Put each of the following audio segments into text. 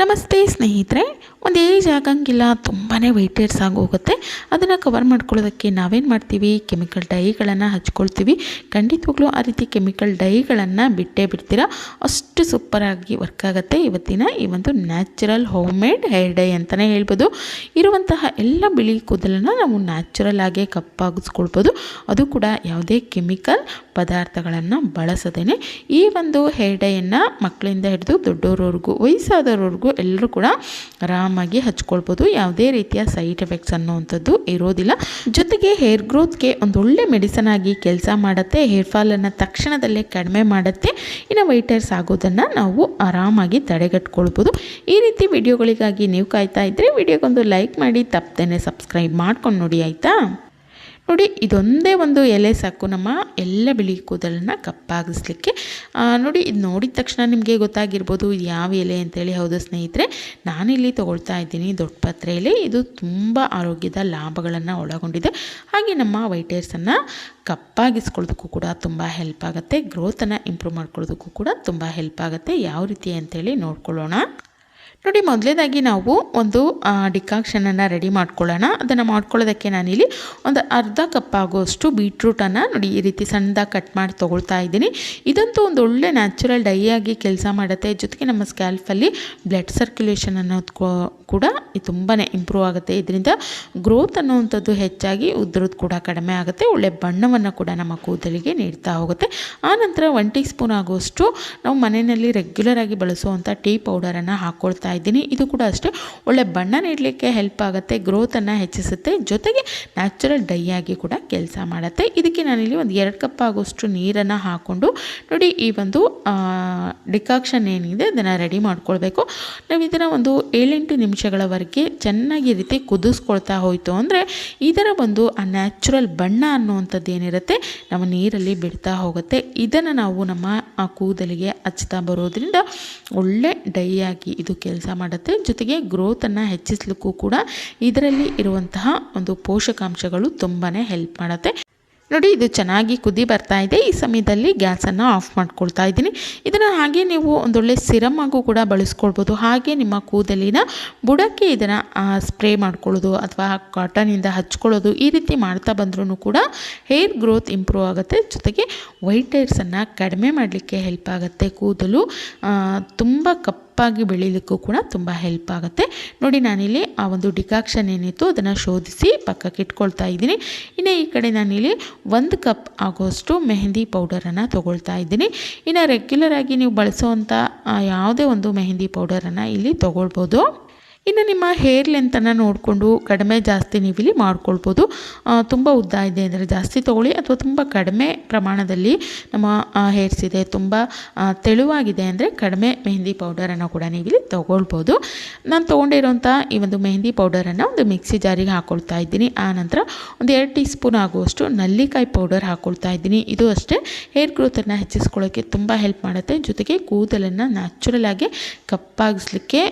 ನಮಸ್ತೆ ಸ್ನೇಹಿತರೆ, ಒಂದು ಏಜ್ ಆಗಂಗಿಲ್ಲ ತುಂಬಾ ವೆಯ್ಟೇರ್ಸ್ ಆಗೋಗುತ್ತೆ ಅದನ್ನು ಕವರ್ ಮಾಡ್ಕೊಳ್ಳೋದಕ್ಕೆ ನಾವೇನು ಮಾಡ್ತೀವಿ? ಕೆಮಿಕಲ್ ಡೈಗಳನ್ನು ಹಚ್ಕೊಳ್ತೀವಿ. ಖಂಡಿತವಾಗ್ಲೂ ಆ ರೀತಿ ಕೆಮಿಕಲ್ ಡೈಗಳನ್ನು ಬಿಟ್ಟೇ ಬಿಡ್ತೀರಾ? ಅಷ್ಟು ಸೂಪರಾಗಿ ವರ್ಕ್ ಆಗುತ್ತೆ ಇವತ್ತಿನ ಈ ಒಂದು natural home made hair dye ಅಂತಲೇ ಹೇಳ್ಬೋದು. ಇರುವಂತಹ ಎಲ್ಲ ಬಿಳಿ ಕೂದಲನ್ನು ನಾವು ನ್ಯಾಚುರಲ್ ಆಗೇ ಕಪ್ಪಾಗಿಸ್ಕೊಳ್ಬೋದು. ಅದು ಕೂಡ ಯಾವುದೇ ಕೆಮಿಕಲ್ ಪದಾರ್ಥಗಳನ್ನು ಬಳಸದೇನೆ. ಈ ಒಂದು ಹೇರ್ ಡೈಯನ್ನು ಮಕ್ಕಳಿಂದ ಹಿಡಿದು ದೊಡ್ಡವರವ್ರಿಗೂ ವಯಸ್ಸಾದವ್ರವರೆಗೂ ಎಲ್ಲರೂ ಕೂಡ ಆರಾಮಾಗಿ ಹಚ್ಕೊಳ್ಬೋದು. ಯಾವುದೇ ರೀತಿಯ ಸೈಡ್ ಎಫೆಕ್ಟ್ಸ್ ಅನ್ನುವಂಥದ್ದು ಇರೋದಿಲ್ಲ. ಜೊತೆಗೆ ಹೇರ್ ಗ್ರೋತ್ಗೆ ಒಂದು ಒಳ್ಳೆ ಮೆಡಿಸನ್ ಆಗಿ ಕೆಲಸ ಮಾಡುತ್ತೆ. ಹೇರ್ ಫಾಲನ್ನು ತಕ್ಷಣದಲ್ಲೇ ಕಡಿಮೆ ಮಾಡುತ್ತೆ. ಇನ್ನು ವೈಟರ್ಸ್ ಆಗೋದನ್ನು ನಾವು ಆರಾಮಾಗಿ ತಡೆಗಟ್ಕೊಳ್ಬೋದು. ಈ ರೀತಿ ವಿಡಿಯೋಗಳಿಗಾಗಿ ನೀವು ಕಾಯ್ತಾ ಇದ್ದರೆ ವಿಡಿಯೋಗೊಂದು ಲೈಕ್ ಮಾಡಿ, ತಪ್ಪದೇ ಸಬ್ಸ್ಕ್ರೈಬ್ ಮಾಡ್ಕೊಂಡು ನೋಡಿ, ಆಯಿತಾ? ನೋಡಿ, ಇದೊಂದೇ ಒಂದು ಎಲೆ ಸಾಕು. ನಮ್ಮ ಎಲ್ಲ ಬಿಳಿ ಕೂದಲನ್ನು ಕಪ್ಪಾಗಿಸ್ಲಿಕ್ಕೆ. ನೋಡಿ, ಇದು ನೋಡಿದ ತಕ್ಷಣ ನಿಮಗೆ ಗೊತ್ತಾಗಿರ್ಬೋದು ಯಾವ ಎಲೆ ಅಂತೇಳಿ. ಹೌದು ಸ್ನೇಹಿತರೆ, ನಾನಿಲ್ಲಿ ತೊಗೊಳ್ತಾ ಇದ್ದೀನಿ ದೊಡ್ಡ ಪತ್ರೆಯಲ್ಲಿ ಇದು ತುಂಬ ಆರೋಗ್ಯದ ಲಾಭಗಳನ್ನು ಒಳಗೊಂಡಿದೆ. ಹಾಗೆ ನಮ್ಮ ವೈಟೇರ್ಸನ್ನು ಕಪ್ಪಾಗಿಸ್ಕೊಳ್ಳೋದಕ್ಕೂ ಕೂಡ ತುಂಬ ಹೆಲ್ಪ್ ಆಗುತ್ತೆ. ಗ್ರೋತನ್ನು ಇಂಪ್ರೂವ್ ಮಾಡ್ಕೊಳ್ಳೋದಕ್ಕೂ ಕೂಡ ತುಂಬ ಹೆಲ್ಪ್ ಆಗುತ್ತೆ. ಯಾವ ರೀತಿ ಅಂತೇಳಿ ನೋಡ್ಕೊಳ್ಳೋಣ. ನೋಡಿ, ಮೊದಲೇದಾಗಿ ನಾವು ಒಂದು ಡಿಕಾಕ್ಷನನ್ನು ರೆಡಿ ಮಾಡ್ಕೊಳ್ಳೋಣ. ಅದನ್ನು ಮಾಡ್ಕೊಳ್ಳೋದಕ್ಕೆ ನಾನಿಲ್ಲಿ ಒಂದು ಅರ್ಧ ಕಪ್ ಆಗೋಷ್ಟು ಬೀಟ್ರೂಟನ್ನು ನೋಡಿ, ಈ ರೀತಿ ಸಣ್ಣದಾಗಿ ಕಟ್ ಮಾಡಿ ತೊಗೊಳ್ತಾ ಇದ್ದೀನಿ. ಇದಂತೂ ಒಂದು ಒಳ್ಳೆ ನ್ಯಾಚುರಲ್ ಡೈ ಆಗಿ ಕೆಲಸ ಮಾಡುತ್ತೆ. ಜೊತೆಗೆ ನಮ್ಮ ಸ್ಕ್ಯಾಲ್ಫಲ್ಲಿ ಬ್ಲಡ್ ಸರ್ಕ್ಯುಲೇಷನ್ ಅನ್ನೋದು ಕೂಡ ತುಂಬಾ ಇಂಪ್ರೂವ್ ಆಗುತ್ತೆ. ಇದರಿಂದ ಗ್ರೋತ್ ಅನ್ನುವಂಥದ್ದು ಹೆಚ್ಚಾಗಿ ಉದ್ರದ್ದು ಕೂಡ ಕಡಿಮೆ ಆಗುತ್ತೆ. ಒಳ್ಳೆ ಬಣ್ಣವನ್ನು ಕೂಡ ನಮ್ಮ ಕೂದಲಿಗೆ ನೀಡ್ತಾ ಹೋಗುತ್ತೆ. ಆನಂತರ ಒನ್ ಟೀ ಸ್ಪೂನ್ ಆಗೋಷ್ಟು ನಾವು ಮನೆಯಲ್ಲಿ ರೆಗ್ಯುಲರ್ ಆಗಿ ಬಳಸುವಂಥ ಟೀ ಪೌಡರನ್ನು ಹಾಕ್ಕೊಳ್ತಾ ಇದ್ದೀನಿ. ಇದು ಕೂಡ ಅಷ್ಟೇ. ಒಳ್ಳೆ ಬಣ್ಣ ನೀಡಲಿಕ್ಕೆ ಹೆಲ್ಪ್ ಆಗುತ್ತೆ ಗ್ರೋತನ್ನು ಹೆಚ್ಚಿಸುತ್ತೆ. ಜೊತೆಗೆ ನ್ಯಾಚುರಲ್ ಡೈ ಆಗಿ ಕೂಡ ಕೆಲಸ ಮಾಡುತ್ತೆ. ಇದಕ್ಕೆ ನಾನಿಲ್ಲಿ ಒಂದು ಎರಡು ಕಪ್ ಆಗೋಷ್ಟು ನೀರನ್ನು ಹಾಕ್ಕೊಂಡು ನೋಡಿ ಈ ಒಂದು ಡಿಕಾಕ್ಷನ್ ಏನಿದೆ ಅದನ್ನು ರೆಡಿ ಮಾಡ್ಕೊಳ್ಬೇಕು. ನಾವು ಇದನ್ನು ಒಂದು ಏಳೆಂಟು ನಿಮಿಷಗಳವರೆಗೆ ಚೆನ್ನಾಗಿ ರೀತಿ ಕುದಿಸ್ಕೊಳ್ತಾ ಹೋಯಿತು ಅಂದರೆ ಇದರ ಒಂದು ಆ ನ್ಯಾಚುರಲ್ ಬಣ್ಣ ಅನ್ನುವಂಥದ್ದು ಏನಿರುತ್ತೆ ನಮ್ಮ ನೀರಲ್ಲಿ ಬಿಡ್ತಾ ಹೋಗುತ್ತೆ. ಇದನ್ನು ನಾವು ನಮ್ಮ ಕೂದಲಿಗೆ ಹಚ್ತಾ ಬರೋದ್ರಿಂದ ಒಳ್ಳೆ ಡೈ ಆಗಿ ಇದು ಕೆಲಸ ಮಾಡುತ್ತೆ. ಜೊತೆಗೆ ಗ್ರೋತನ್ನು ಹೆಚ್ಚಿಸ್ಲಿಕ್ಕೂ ಕೂಡ ಇದರಲ್ಲಿ ಇರುವಂತಹ ಒಂದು ಪೋಷಕಾಂಶಗಳು ತುಂಬಾ ಹೆಲ್ಪ್ ಮಾಡುತ್ತೆ. ನೋಡಿ, ಇದು ಚೆನ್ನಾಗಿ ಕುದಿ ಬರ್ತಾ ಇದೆ. ಈ ಸಮಯದಲ್ಲಿ ಗ್ಯಾಸನ್ನು ಆಫ್ ಮಾಡ್ಕೊಳ್ತಾ ಇದ್ದೀನಿ. ಇದನ್ನು ಹಾಗೆ ನೀವು ಒಂದೊಳ್ಳೆ ಸಿರಮ್ ಆಗು ಕೂಡ ಬಳಸ್ಕೊಳ್ಬೋದು. ಹಾಗೆ ನಿಮ್ಮ ಕೂದಲಿನ ಬುಡಕ್ಕೆ ಇದನ್ನು ಸ್ಪ್ರೇ ಮಾಡ್ಕೊಳ್ಳೋದು ಅಥವಾ ಕಾಟನಿಂದ ಹಚ್ಕೊಳ್ಳೋದು ಈ ರೀತಿ ಮಾಡ್ತಾ ಬಂದ್ರೂ ಕೂಡ ಹೇರ್ ಗ್ರೋತ್ ಇಂಪ್ರೂವ್ ಆಗುತ್ತೆ. ಜೊತೆಗೆ ವೈಟ್ ಹೇರ್ಸನ್ನು ಕಡಿಮೆ ಮಾಡಲಿಕ್ಕೆ ಹೆಲ್ಪ್ ಆಗುತ್ತೆ. ಕೂದಲು ತುಂಬ ತುಂಬ ಕಪ್ಪಾಗಿ ಬೆಳೀಲಿಕ್ಕೂ ಕೂಡ ತುಂಬ ಹೆಲ್ಪ್ ಆಗುತ್ತೆ. ನೋಡಿ ನಾನಿಲ್ಲಿ ಆ ಒಂದು ಡಿಕಾಕ್ಷನ್ ಏನಿತ್ತು ಅದನ್ನು ಶೋಧಿಸಿ ಪಕ್ಕಕ್ಕೆ ಇಟ್ಕೊಳ್ತಾ ಇದ್ದೀನಿ. ಇನ್ನು ಈ ಕಡೆ ನಾನಿಲ್ಲಿ ಒಂದು ಕಪ್ ಆಗೋಷ್ಟು ಮೆಹಂದಿ ಪೌಡರನ್ನು ತೊಗೊಳ್ತಾ ಇದ್ದೀನಿ. ಇನ್ನು ರೆಗ್ಯುಲರ್ ಆಗಿ ನೀವು ಬಳಸುವಂಥ ಯಾವುದೇ ಒಂದು ಮೆಹಂದಿ ಪೌಡರನ್ನು ಇಲ್ಲಿ ತೊಗೊಳ್ಬೋದು. ಇನ್ನು ನಿಮ್ಮ ಹೇರ್ ಲೆಂತನ್ನು ನೋಡಿಕೊಂಡು ಕಡಿಮೆ ಜಾಸ್ತಿ ನೀವಿಲ್ಲಿ ಮಾಡ್ಕೊಳ್ಬೋದು. ತುಂಬ ಉದ್ದ ಇದೆ ಅಂದರೆ ಜಾಸ್ತಿ ತೊಗೊಳ್ಳಿ ಅಥವಾ ತುಂಬ ಕಡಿಮೆ ಪ್ರಮಾಣದಲ್ಲಿ ನಮ್ಮ ಹೇರ್ಸ್ ಇದೆ. ತುಂಬ ತೆಳುವಾಗಿದೆ ಅಂದರೆ ಕಡಿಮೆ ಮೆಹಂದಿ ಪೌಡರನ್ನು ಕೂಡ ನೀವಿಲ್ಲಿ ತೊಗೊಳ್ಬೋದು. ನಾನು ತೊಗೊಂಡಿರೋಂಥ ಈ ಒಂದು ಮೆಹಂದಿ ಪೌಡರನ್ನು ಒಂದು ಮಿಕ್ಸಿ ಜಾರಿಗೆ ಹಾಕ್ಕೊಳ್ತಾ ಇದ್ದೀನಿ. ಆ ನಂತರ ಒಂದು ಎರಡು ಟೀ ಸ್ಪೂನ್ ಆಗುವಷ್ಟು ನಲ್ಲಿಕಾಯಿ ಪೌಡರ್ ಹಾಕ್ಕೊಳ್ತಾ ಇದ್ದೀನಿ. ಇದು ಅಷ್ಟೇ ಹೇರ್ ಗ್ರೋತನ್ನು ಹೆಚ್ಚಿಸ್ಕೊಳ್ಳೋಕ್ಕೆ ತುಂಬ ಹೆಲ್ಪ್ ಮಾಡುತ್ತೆ. ಜೊತೆಗೆ ಕೂದಲನ್ನು ನ್ಯಾಚುರಲ್ ಆಗಿ ಕಪ್ಪಾಗಿಸ್ಲಿಕ್ಕೆ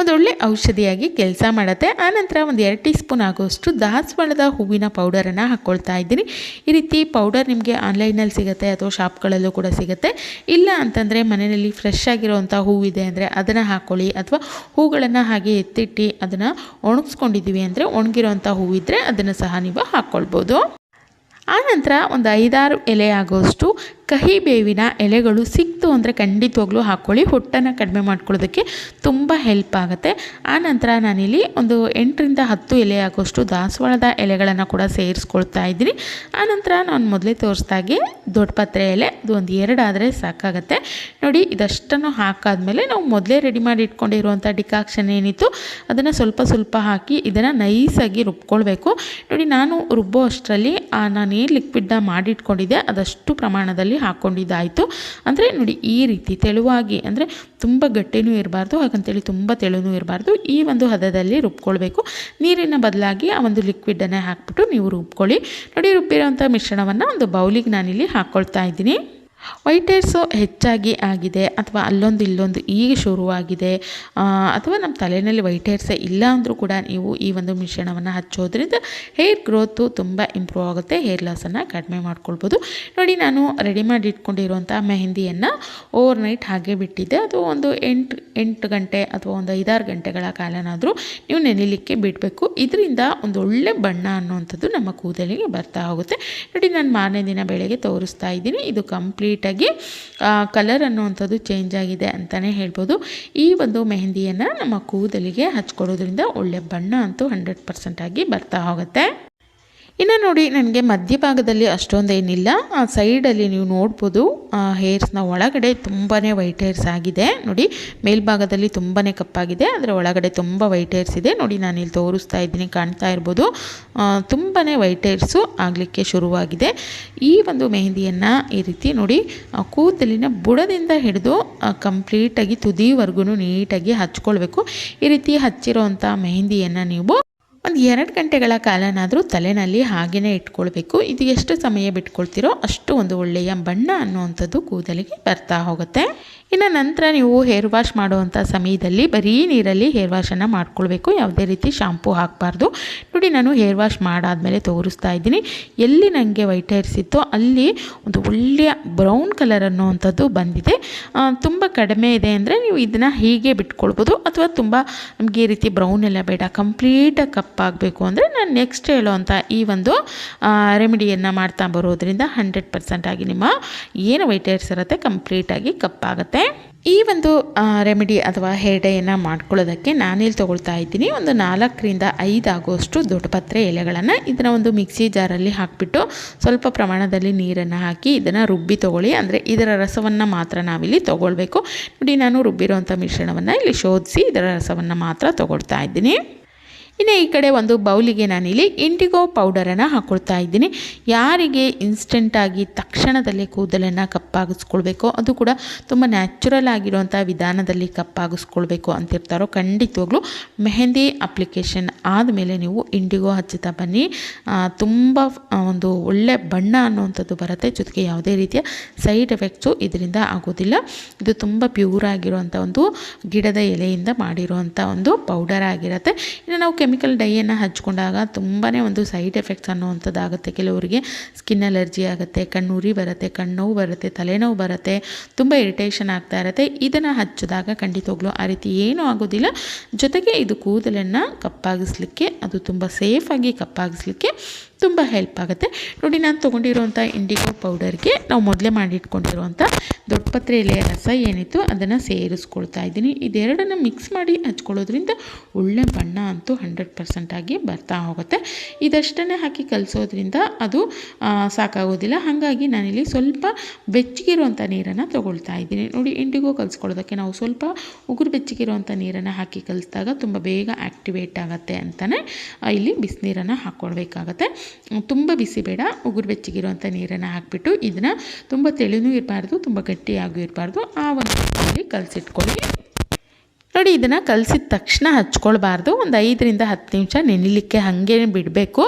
ಒಂದೊಳ್ಳೆ ಔಷಧಿಯಾಗಿ ಕೆಲಸ ಮಾಡುತ್ತೆ. ಆನಂತರ ಒಂದು ಎರಡು ಟೀ ಸ್ಪೂನ್ ಆಗುವಷ್ಟು ದಾಸವಾಳದ ಹೂವಿನ ಪೌಡರನ್ನು ಹಾಕ್ಕೊಳ್ತಾ ಇದ್ದೀನಿ. ಈ ರೀತಿ ಪೌಡರ್ ನಿಮಗೆ ಆನ್ಲೈನಲ್ಲಿ ಸಿಗುತ್ತೆ, ಅಥವಾ ಶಾಪ್ಗಳಲ್ಲೂ ಕೂಡ ಸಿಗುತ್ತೆ. ಇಲ್ಲ ಅಂತಂದರೆ ಮನೆಯಲ್ಲಿ ಫ್ರೆಶ್ ಆಗಿರೋವಂಥ ಹೂವಿದೆ ಅಂದರೆ ಅದನ್ನು ಹಾಕ್ಕೊಳ್ಳಿ ಅಥವಾ ಹೂಗಳನ್ನು ಹಾಗೆ ಎತ್ತಿಟ್ಟು ಅದನ್ನು ಒಣಗಿಸ್ಕೊಂಡಿದ್ದೀವಿ ಅಂದರೆ ಒಣಗಿರೋವಂಥ ಹೂವಿದ್ದರೆ ಅದನ್ನು ಸಹ ನೀವು ಹಾಕ್ಕೊಳ್ಬೋದು ಆನಂತರ ಒಂದು ಐದಾರು ಎಲೆ ಆಗೋಷ್ಟು ಕಹಿ ಬೇವಿನ ಎಲೆಗಳು ಸಿಕ್ತು ಅಂದರೆ ಖಂಡಿತವಾಗ್ಲೂ ಹಾಕ್ಕೊಳ್ಳಿ ಹೊಟ್ಟನ್ನು ಕಡಿಮೆ ಮಾಡ್ಕೊಳ್ಳೋದಕ್ಕೆ ತುಂಬ ಹೆಲ್ಪ್ ಆಗುತ್ತೆ. ಆನಂತರ ನಾನಿಲ್ಲಿ ಒಂದು ಎಂಟರಿಂದ ಹತ್ತು ಎಲೆ ಆಗೋಷ್ಟು ದಾಸವಾಳದ ಎಲೆಗಳನ್ನು ಕೂಡ ಸೇರಿಸ್ಕೊಳ್ತಾ ಇದ್ದೀನಿ. ಆನಂತರ ನಾನು ಮೊದಲೇ ತೋರಿಸ್ದಾಗೆ ದೊಡ್ಡಪತ್ರೆ ಎಲೆ ಅದು ಒಂದು ಎರಡಾದರೆ ಸಾಕಾಗತ್ತೆ. ನೋಡಿ, ಇದಷ್ಟನ್ನು ಹಾಕಾದ್ಮೇಲೆ ನಾವು ಮೊದಲೇ ರೆಡಿ ಮಾಡಿ ಇಟ್ಕೊಂಡಿರುವಂಥ ಡಿಕಾಕ್ಷನ್ ಏನಿತ್ತು, ಅದನ್ನು ಸ್ವಲ್ಪ ಸ್ವಲ್ಪ ಹಾಕಿ ಇದನ್ನು ನೈಸಾಗಿ ರುಬ್ಕೊಳ್ಬೇಕು. ನೋಡಿ, ನಾನು ರುಬ್ಬೋ ಅಷ್ಟರಲ್ಲಿ ನಾನು ಏನು ಲಿಕ್ವಿಡ್ನ ಮಾಡಿಟ್ಕೊಂಡಿದ್ದೆ, ಅದಷ್ಟು ಪ್ರಮಾಣದಲ್ಲಿ ಹಾಕ್ಕೊಂಡಿದ್ದಾಯಿತು ಅಂದರೆ ನೋಡಿ, ಈ ರೀತಿ ತೆಳುವಾಗಿ, ಅಂದರೆ ತುಂಬ ಗಟ್ಟಿನೂ ಇರಬಾರ್ದು, ಹಾಗಂತೇಳಿ ತುಂಬ ತೆಳುನೂ ಇರಬಾರ್ದು. ಈ ಒಂದು ಹದದಲ್ಲಿ ರುಬ್ಕೊಳ್ಬೇಕು. ನೀರಿನ ಬದಲಾಗಿ ಆ ಒಂದು ಲಿಕ್ವಿಡನ್ನೇ ಹಾಕ್ಬಿಟ್ಟು ನೀವು ರುಬ್ಕೊಳ್ಳಿ. ನೋಡಿ ರುಬ್ಬಿರೋಂಥ ಮಿಶ್ರಣವನ್ನು ಒಂದು ಬೌಲಿಗೆ ನಾನಿಲ್ಲಿ ಹಾಕ್ಕೊಳ್ತಾ ಇದ್ದೀನಿ. ವೈಟ್ ಏರ್ಸು ಹೆಚ್ಚಾಗಿ ಆಗಿದೆ ಅಥವಾ ಅಲ್ಲೊಂದು ಇಲ್ಲೊಂದು ಈಗ ಶುರುವಾಗಿದೆ. ಅಥವಾ ನಮ್ಮ ತಲೆಯಲ್ಲಿ ವೈಟ್ ಏರ್ಸೇ ಇಲ್ಲ ಅಂದರೂ ಕೂಡ ನೀವು ಈ ಒಂದು ಮಿಶ್ರಣವನ್ನು ಹಚ್ಚೋದ್ರಿಂದ ಹೇರ್ ಗ್ರೋತು ತುಂಬ ಇಂಪ್ರೂವ್ ಆಗುತ್ತೆ. ಹೇರ್ ಲಾಸನ್ನು ಕಡಿಮೆ ಮಾಡ್ಕೊಳ್ಬೋದು. ನೋಡಿ ನಾನು ರೆಡಿ ಮಾಡಿ ಇಟ್ಕೊಂಡಿರುವಂಥ ಮೆಹಂದಿಯನ್ನು ಓವರ್ ನೈಟ್ ಹಾಗೆ ಬಿಟ್ಟಿದ್ದೆ. ಅದು ಒಂದು ಎಂಟು ಎಂಟು ಗಂಟೆ ಅಥವಾ ಒಂದು ಐದಾರು ಗಂಟೆಗಳ ಕಾಲನಾದರೂ ನೀವು ನೆನೆಯಲಿಕ್ಕೆ ಬಿಡಬೇಕು. ಇದರಿಂದ ಒಂದು ಒಳ್ಳೆ ಬಣ್ಣ ಅನ್ನುವಂಥದ್ದು ನಮ್ಮ ಕೂದಲಿಗೆ ಬರ್ತಾ ಹೋಗುತ್ತೆ. ನೋಡಿ ನಾನು ಮಾರನೇ ದಿನ ಬೆಳಗ್ಗೆ ತೋರಿಸ್ತಾ ಇದ್ದೀನಿ. ಇದು ಕಂಪ್ಲೀಟಾಗಿ ಕಲರ್ ಅನ್ನುವಂಥದ್ದು ಚೇಂಜ್ ಆಗಿದೆ ಅಂತಲೇ ಹೇಳ್ಬೋದು. ಈ ಒಂದು ಮೆಹಂದಿಯನ್ನು ನಮ್ಮ ಕೂದಲಿಗೆ ಹಚ್ಕೊಡೋದ್ರಿಂದ ಒಳ್ಳೆ ಬಣ್ಣ ಅಂತೂ ಹಂಡ್ರೆಡ್ ಪರ್ಸೆಂಟಾಗಿ ಬರ್ತಾ ಹೋಗುತ್ತೆ. ಇನ್ನು ನೋಡಿ, ನನಗೆ ಮಧ್ಯಭಾಗದಲ್ಲಿ ಅಷ್ಟೊಂದೇನಿಲ್ಲ ಆ ಸೈಡಲ್ಲಿ ನೀವು ನೋಡ್ಬೋದು ಹೇರ್ಸ್ನ ಒಳಗಡೆ ತುಂಬಾ ವೈಟ್ ಹೇರ್ಸ್ ಆಗಿದೆ. ನೋಡಿ, ಮೇಲ್ಭಾಗದಲ್ಲಿ ತುಂಬಾ ಕಪ್ಪಾಗಿದೆ. ಅದರ ಒಳಗಡೆ ತುಂಬ ವೈಟ್ ಹೇರ್ಸ್ ಇದೆ. ನೋಡಿ ನಾನು ಇಲ್ಲಿ ತೋರಿಸ್ತಾ ಇದ್ದೀನಿ, ಕಾಣ್ತಾ ಇರ್ಬೋದು. ತುಂಬಾ ವೈಟ್ ಹೇರ್ಸು ಆಗಲಿಕ್ಕೆ ಶುರುವಾಗಿದೆ. ಈ ಒಂದು ಮೆಹಂದಿಯನ್ನು ಈ ರೀತಿ ನೋಡಿ ಕೂದಲಿನ ಬುಡದಿಂದ ಹಿಡಿದು ಕಂಪ್ಲೀಟಾಗಿ ತುದಿವರೆಗೂ ನೀಟಾಗಿ ಹಚ್ಕೊಳ್ಬೇಕು. ಈ ರೀತಿ ಹಚ್ಚಿರೋವಂಥ ಮೆಹಂದಿಯನ್ನು ನೀವು ಒಂದು ಎರಡು ಗಂಟೆಗಳ ಕಾಲನಾದರೂ ತಲೆನಲ್ಲಿ ಹಾಗೆಯೇ ಇಟ್ಕೊಳ್ಬೇಕು. ಇದು ಎಷ್ಟು ಸಮಯ ಬಿಟ್ಕೊಳ್ತೀರೋ ಅಷ್ಟು ಒಂದು ಒಳ್ಳೆಯ ಬಣ್ಣ ಅನ್ನುವಂಥದ್ದು ಕೂದಲಿಗೆ ಬರ್ತಾ ಹೋಗುತ್ತೆ. ಇನ್ನು ನಂತರ ನೀವು ಹೇರ್ ವಾಶ್ ಮಾಡುವಂಥ ಸಮಯದಲ್ಲಿ ಬರೀ ನೀರಲ್ಲಿ ಹೇರ್ ವಾಶನ್ನು ಮಾಡ್ಕೊಳ್ಬೇಕು. ಯಾವುದೇ ರೀತಿ ಶಾಂಪೂ ಹಾಕಬಾರ್ದು. ನೋಡಿ, ನಾನು ಹೇರ್ ವಾಶ್ ಮಾಡಾದಮೇಲೆ ತೋರಿಸ್ತಾ ಇದ್ದೀನಿ. ಎಲ್ಲಿ ನನಗೆ ವೈಟ್ ಹೇರ್ಸ್ ಇತ್ತೋ ಅಲ್ಲಿ ಒಂದು ಒಳ್ಳೆಯ ಬ್ರೌನ್ ಕಲರ್ ಅನ್ನುವಂಥದ್ದು ಬಂದಿದೆ. ತುಂಬ ಕಡಿಮೆ ಇದೆ ಅಂದರೆ ನೀವು ಇದನ್ನು ಹೀಗೆ ಬಿಟ್ಕೊಳ್ಬೋದು. ಅಥವಾ ತುಂಬ ನಮಗೆ ಈ ರೀತಿ ಬ್ರೌನ್ ಎಲ್ಲ ಬೇಡ. ಕಂಪ್ಲೀಟಾಗಿ ಕಪ್ಪಾಗಬೇಕು ಅಂದರೆ ನಾನು ನೆಕ್ಸ್ಟ್ ಹೇಳೋವಂಥ ಈ ಒಂದು ರೆಮಿಡಿಯನ್ನು ಮಾಡ್ತಾ ಬರೋದ್ರಿಂದ ಹಂಡ್ರೆಡ್ ಪರ್ಸೆಂಟಾಗಿ ನಿಮ್ಮ ಏನು ವೈಟ್ ಹೇರ್ಸ್ ಇರುತ್ತೆ ಕಂಪ್ಲೀಟಾಗಿ ಕಪ್ಪಾಗುತ್ತೆ. ಈ ಒಂದು ರೆಮಿಡಿ ಅಥವಾ ಹೇರ್ ಡೈಯನ್ನು ಮಾಡ್ಕೊಳ್ಳೋದಕ್ಕೆ ನಾನಿಲ್ಲಿ ತೊಗೊಳ್ತಾ ಇದ್ದೀನಿ. ಒಂದು ನಾಲ್ಕರಿಂದ ಐದು ದೊಡ್ಡ ದೊಡ್ಡಪತ್ರೆ ಎಲೆಗಳನ್ನು ಇದನ್ನು ಒಂದು ಮಿಕ್ಸಿ ಜಾರಲ್ಲಿ ಹಾಕಿಬಿಟ್ಟು ಸ್ವಲ್ಪ ಪ್ರಮಾಣದಲ್ಲಿ ನೀರನ್ನು ಹಾಕಿ ಇದನ್ನು ರುಬ್ಬಿ ತೊಗೊಳ್ಳಿ. ಅಂದರೆ ಇದರ ರಸವನ್ನು ಮಾತ್ರ ನಾವಿಲ್ಲಿ ತೊಗೊಳ್ಬೇಕು. ನೋಡಿ, ನಾನು ರುಬ್ಬಿರೋವಂಥ ಮಿಶ್ರಣವನ್ನು ಇಲ್ಲಿ ಶೋಧಿಸಿ ಇದರ ರಸವನ್ನು ಮಾತ್ರ ತೊಗೊಳ್ತಾ ಇದ್ದೀನಿ. ಇನ್ನು ಈ ಕಡೆ ಒಂದು ಬೌಲಿಗೆ ನಾನಿಲ್ಲಿ ಇಂಡಿಗೋ ಪೌಡರನ್ನು ಹಾಕೊಳ್ತಾ ಇದ್ದೀನಿ. ಯಾರಿಗೆ ಇನ್ಸ್ಟೆಂಟಾಗಿ ತಕ್ಷಣದಲ್ಲೇ ಕೂದಲನ್ನು ಕಪ್ಪಾಗಿಸ್ಕೊಳ್ಬೇಕು, ಅದು ಕೂಡ ತುಂಬ ನ್ಯಾಚುರಲ್ ಆಗಿರುವಂಥ ವಿಧಾನದಲ್ಲಿ ಕಪ್ಪಾಗಿಸ್ಕೊಳ್ಬೇಕು ಅಂತಿರ್ತಾರೋ ಖಂಡಿತವಾಗ್ಲೂ ಮೆಹಂದಿ ಅಪ್ಲಿಕೇಶನ್ ಆದಮೇಲೆ ನೀವು ಇಂಡಿಗೋ ಹಚ್ಚುತ್ತಾ ಬನ್ನಿ. ತುಂಬ ಒಂದು ಒಳ್ಳೆ ಬಣ್ಣ ಅನ್ನುವಂಥದ್ದು ಬರುತ್ತೆ. ಜೊತೆಗೆ ಯಾವುದೇ ರೀತಿಯ ಸೈಡ್ ಎಫೆಕ್ಟ್ಸು ಇದರಿಂದ ಆಗೋದಿಲ್ಲ. ಇದು ತುಂಬ ಪ್ಯೂರ್ ಆಗಿರುವಂಥ ಒಂದು ಗಿಡದ ಎಲೆಯಿಂದ ಮಾಡಿರುವಂಥ ಒಂದು ಪೌಡರ್ ಆಗಿರುತ್ತೆ. ಇನ್ನು ನಾವು ಕೆಮಿಕಲ್ ಡೈಯನ್ನು ಹಚ್ಕೊಂಡಾಗ ತುಂಬಾ ಒಂದು ಸೈಡ್ ಎಫೆಕ್ಟ್ಸ್ ಅನ್ನೋವಂಥದ್ದು ಆಗುತ್ತೆ ಕೆಲವರಿಗೆ ಸ್ಕಿನ್ ಅಲರ್ಜಿ ಆಗುತ್ತೆ, ಕಣ್ಣುರಿ ಬರುತ್ತೆ, ಕಣ್ಣೋವು ಬರುತ್ತೆ, ತಲೆನೋವು ಬರುತ್ತೆ, ತುಂಬ ಇರಿಟೇಷನ್ ಆಗ್ತಾ ಇರುತ್ತೆ. ಇದನ್ನು ಹಚ್ಚಿದಾಗ ಖಂಡಿತವಾಗ್ಲೂ ಆ ರೀತಿ ಏನೂ ಆಗೋದಿಲ್ಲ. ಜೊತೆಗೆ ಇದು ಕೂದಲನ್ನು ಕಪ್ಪಾಗಿಸ್ಲಿಕ್ಕೆ, ಅದು ತುಂಬ ಸೇಫಾಗಿ ಕಪ್ಪಾಗಿಸ್ಲಿಕ್ಕೆ ತುಂಬ ಹೆಲ್ಪ್ ಆಗುತ್ತೆ. ನೋಡಿ ನಾನು ತೊಗೊಂಡಿರುವಂಥ ಇಂಡಿಗೋ ಪೌಡರ್ಗೆ ನಾವು ಮೊದಲೇ ಮಾಡಿಟ್ಕೊಂಡಿರುವಂಥ ದೊಡ್ಡಪತ್ರೆ ಎಲೆಯ ರಸ ಏನಿತ್ತು ಅದನ್ನು ಸೇರಿಸ್ಕೊಳ್ತಾ ಇದ್ದೀನಿ. ಇದೆರಡನ್ನು ಮಿಕ್ಸ್ ಮಾಡಿ ಹಚ್ಕೊಳ್ಳೋದ್ರಿಂದ ಒಳ್ಳೆ ಬಣ್ಣ ಅಂತೂ ಹಂಡ್ರೆಡ್ ಪರ್ಸೆಂಟಾಗಿ ಬರ್ತಾ ಹೋಗುತ್ತೆ. ಇದಷ್ಟನ್ನೇ ಹಾಕಿ ಕಲಿಸೋದ್ರಿಂದ ಅದು ಸಾಕಾಗೋದಿಲ್ಲ. ಹಾಗಾಗಿ ನಾನಿಲ್ಲಿ ಸ್ವಲ್ಪ ಬೆಚ್ಚಗಿರುವಂಥ ನೀರನ್ನು ತೊಗೊಳ್ತಾ ಇದ್ದೀನಿ. ನೋಡಿ ಇಂಡಿಗೋ ಕಲಿಸ್ಕೊಳ್ಳೋದಕ್ಕೆ ನಾವು ಸ್ವಲ್ಪ ಉಗುರು ಬೆಚ್ಚಗಿರುವಂಥ ನೀರನ್ನು ಹಾಕಿ ಕಲಿಸಿದಾಗ ತುಂಬ ಬೇಗ ಆ್ಯಕ್ಟಿವೇಟ್ ಆಗುತ್ತೆ ಅಂತಲೇ ಇಲ್ಲಿ ಬಿಸಿನೀರನ್ನು ಹಾಕ್ಕೊಳ್ಬೇಕಾಗತ್ತೆ ತುಂಬ ಬಿಸಿ ಬೇಡ, ಉಗುರು ಬೆಚ್ಚಗಿರುವಂಥ ನೀರನ್ನು ಹಾಕಿಬಿಟ್ಟು ಇದನ್ನು ತುಂಬ ತೆಳುನೂ ಇರಬಾರ್ದು, ತುಂಬ ಗಟ್ಟಿಯಾಗೂ ಇರಬಾರ್ದು. ಆ ಒಂದು ಕಲಸಿಟ್ಕೊಳ್ಳಿ. ನೋಡಿ, ಇದನ್ನು ಕಲಸಿದ ತಕ್ಷಣ ಹಚ್ಕೊಳ್ಬಾರ್ದು. ಒಂದು ಐದರಿಂದ ಹತ್ತು ನಿಮಿಷ ನೆನಿಲಿಕ್ಕೆ ಹಾಗೆ ಬಿಡಬೇಕು.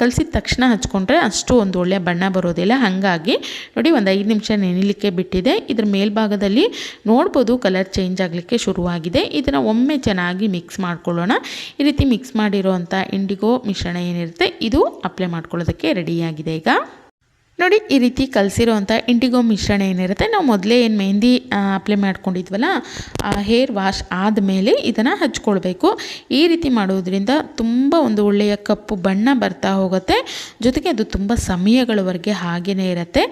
ಕಲಸಿದ ತಕ್ಷಣ ಹಚ್ಕೊಂಡ್ರೆ ಅಷ್ಟು ಒಂದು ಒಳ್ಳೆಯ ಬಣ್ಣ ಬರೋದಿಲ್ಲ. ಹಾಗಾಗಿ ನೋಡಿ, ಒಂದು ಐದು ನಿಮಿಷ ನೆನಿಲಿಕ್ಕೆ ಬಿಟ್ಟಿದೆ. ಇದ್ರ ಮೇಲ್ಭಾಗದಲ್ಲಿ ನೋಡ್ಬೋದು ಕಲರ್ ಚೇಂಜ್ ಆಗಲಿಕ್ಕೆ ಶುರುವಾಗಿದೆ. ಇದನ್ನು ಒಮ್ಮೆ ಚೆನ್ನಾಗಿ ಮಿಕ್ಸ್ ಮಾಡ್ಕೊಳ್ಳೋಣ. ಈ ರೀತಿ ಮಿಕ್ಸ್ ಮಾಡಿರೋವಂಥ ಇಂಡಿಗೋ ಮಿಶ್ರಣ ಏನಿರುತ್ತೆ, ಇದು ಅಪ್ಲೈ ಮಾಡ್ಕೊಳ್ಳೋದಕ್ಕೆ ರೆಡಿಯಾಗಿದೆ ಈಗ. ನೋಡಿ ಈ ರೀತಿ ಕಲಸಿರೋವಂಥ ಇಂಡಿಗೋ ಮಿಶ್ರಣ ಏನಿರುತ್ತೆ, ನಾವು ಮೊದಲೇ ಏನು ಮೆಹಂದಿ ಅಪ್ಲೈ ಮಾಡ್ಕೊಂಡಿದ್ವಲ್ಲ, ಆ ಹೇರ್ ವಾಶ್ ಆದಮೇಲೆ ಇದನ್ನು ಹಚ್ಕೊಳ್ಬೇಕು. ಈ ರೀತಿ ಮಾಡೋದ್ರಿಂದ ತುಂಬ ಒಂದು ಒಳ್ಳೆಯ ಕಪ್ಪು ಬಣ್ಣ ಬರ್ತಾ ಹೋಗುತ್ತೆ. ಜೊತೆಗೆ ಅದು ತುಂಬ ಸಮಯಗಳವರೆಗೆ ಹಾಗೇ ಇರುತ್ತೆ.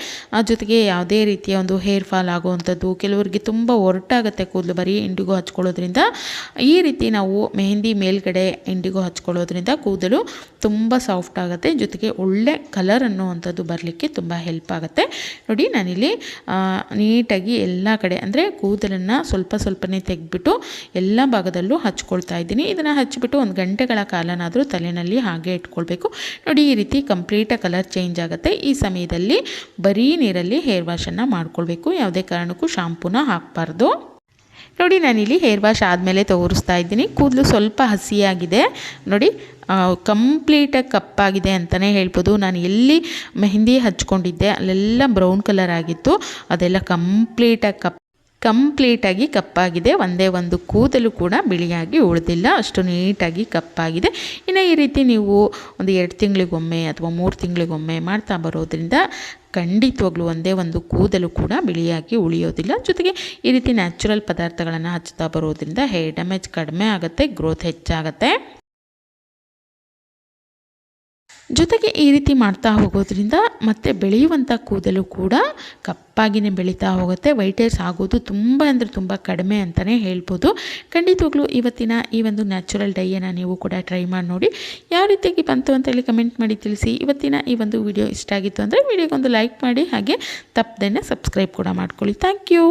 ಜೊತೆಗೆ ಯಾವುದೇ ರೀತಿಯ ಒಂದು ಹೇರ್ ಫಾಲ್ ಆಗುವಂಥದ್ದು, ಕೆಲವರಿಗೆ ತುಂಬ ಒರಟಾಗುತ್ತೆ ಕೂದಲು, ಬರೀ ಇಂಡಿಗೋ ಹಚ್ಕೊಳ್ಳೋದ್ರಿಂದ. ಈ ರೀತಿ ನಾವು ಮೆಹಂದಿ ಮೇಲ್ಗಡೆ ಇಂಡಿಗೋ ಹಚ್ಕೊಳ್ಳೋದ್ರಿಂದ ಕೂದಲು ತುಂಬ ಸಾಫ್ಟ್ ಆಗುತ್ತೆ. ಜೊತೆಗೆ ಒಳ್ಳೆ ಕಲರ್ ಅನ್ನುವಂಥದ್ದು ಬರಲಿಕ್ಕೆ ತುಂಬ ಹೆಲ್ಪ್ ಆಗುತ್ತೆ. ನೋಡಿ ನಾನಿಲ್ಲಿ ನೀಟಾಗಿ ಎಲ್ಲ ಕಡೆ ಅಂದರೆ ಕೂದಲನ್ನು ಸ್ವಲ್ಪ ಸ್ವಲ್ಪನೇ ತೆಗೆದ್ಬಿಟ್ಟು ಎಲ್ಲ ಭಾಗದಲ್ಲೂ ಹಚ್ಕೊಳ್ತಾ ಇದ್ದೀನಿ. ಇದನ್ನು ಹಚ್ಚಿಬಿಟ್ಟು ಒಂದು ಗಂಟೆಗಳ ಕಾಲನಾದರೂ ತಲೆಯಲ್ಲಿ ಹಾಗೆ ಇಟ್ಕೊಳ್ಬೇಕು. ನೋಡಿ ಈ ರೀತಿ ಕಂಪ್ಲೀಟಾಗಿ ಕಲರ್ ಚೇಂಜ್ ಆಗುತ್ತೆ. ಈ ಸಮಯದಲ್ಲಿ ಬರೀ ನೀರಲ್ಲಿ ಹೇರ್ ವಾಶನ್ನು ಮಾಡ್ಕೊಳ್ಬೇಕು. ಯಾವುದೇ ಕಾರಣಕ್ಕೂ ಶಾಂಪೂನ ಹಾಕಬಾರ್ದು. ನೋಡಿ ನಾನಿಲ್ಲಿ ಹೇರ್ ವಾಶ್ ಆದಮೇಲೆ ತೋರಿಸ್ತಾ ಇದ್ದೀನಿ. ಕೂದಲು ಸ್ವಲ್ಪ ಹಸಿಯಾಗಿದೆ. ನೋಡಿ ಕಂಪ್ಲೀಟಾಗಿ ಕಪ್ಪಾಗಿದೆ ಅಂತಲೇ ಹೇಳ್ಬೋದು. ನಾನು ಎಲ್ಲಿ ಮೆಹಂದಿ ಹಚ್ಕೊಂಡಿದ್ದೆ, ಅಲ್ಲೆಲ್ಲ ಬ್ರೌನ್ ಕಲರ್ ಆಗಿತ್ತು. ಅದೆಲ್ಲ ಕಂಪ್ಲೀಟಾಗಿ ಕಪ್ ಕಂಪ್ಲೀಟಾಗಿ ಕಪ್ಪಾಗಿದೆ ಒಂದೇ ಒಂದು ಕೂದಲು ಕೂಡ ಬಿಳಿಯಾಗಿ ಉಳಿದಿಲ್ಲ. ಅಷ್ಟು ನೀಟಾಗಿ ಕಪ್ಪಾಗಿದೆ ಇನ್ನು ಈ ರೀತಿ ನೀವು ಒಂದು ಎರಡು ತಿಂಗಳಿಗೊಮ್ಮೆ ಅಥವಾ ಮೂರು ತಿಂಗಳಿಗೊಮ್ಮೆ ಮಾಡ್ತಾ ಬರೋದ್ರಿಂದ ಖಂಡಿತವಾಗ್ಲೂ ಒಂದೇ ಒಂದು ಕೂದಲು ಕೂಡ ಬಿಳಿಯಾಗಿ ಉಳಿಯೋದಿಲ್ಲ. ಜೊತೆಗೆ ಈ ರೀತಿ ನ್ಯಾಚುರಲ್ ಪದಾರ್ಥಗಳನ್ನು ಹಚ್ತಾ ಬರೋದ್ರಿಂದ ಹೇರ್ ಡ್ಯಾಮೇಜ್ ಕಡಿಮೆ ಆಗುತ್ತೆ ಗ್ರೋತ್ ಹೆಚ್ಚಾಗುತ್ತೆ. ಜೊತೆಗೆ ಈ ರೀತಿ ಮಾಡ್ತಾ ಹೋಗೋದ್ರಿಂದ ಮತ್ತೆ ಬೆಳೆಯುವಂಥ ಕೂದಲು ಕೂಡ ಕಪ್ಪಾಗಿನೇ ಬೆಳೀತಾ ಹೋಗುತ್ತೆ. ವೈಟ್ ಹೇರ್ಸ್ ಆಗೋದು ತುಂಬ ಅಂದರೆ ತುಂಬ ಕಡಿಮೆ ಅಂತಲೇ ಹೇಳ್ಬೋದು. ಖಂಡಿತವಾಗ್ಲೂ ಇವತ್ತಿನ ಈ ಒಂದು ನ್ಯಾಚುರಲ್ ಡೈಯನ್ನು ನೀವು ಕೂಡ ಟ್ರೈ ಮಾಡಿ ನೋಡಿ. ಯಾವ ರೀತಿಯಾಗಿ ಬಂತು ಅಂತೇಳಿ ಕಮೆಂಟ್ ಮಾಡಿ ತಿಳಿಸಿ. ಇವತ್ತಿನ ಈ ಒಂದು ವಿಡಿಯೋ ಇಷ್ಟ ಆಗಿತ್ತು ಅಂದರೆ ವಿಡಿಯೋಗೊಂದು ಲೈಕ್ ಮಾಡಿ. ಹಾಗೆ ತಪ್ಪದೇ ಸಬ್ಸ್ಕ್ರೈಬ್ ಕೂಡ ಮಾಡ್ಕೊಳ್ಳಿ. Thank you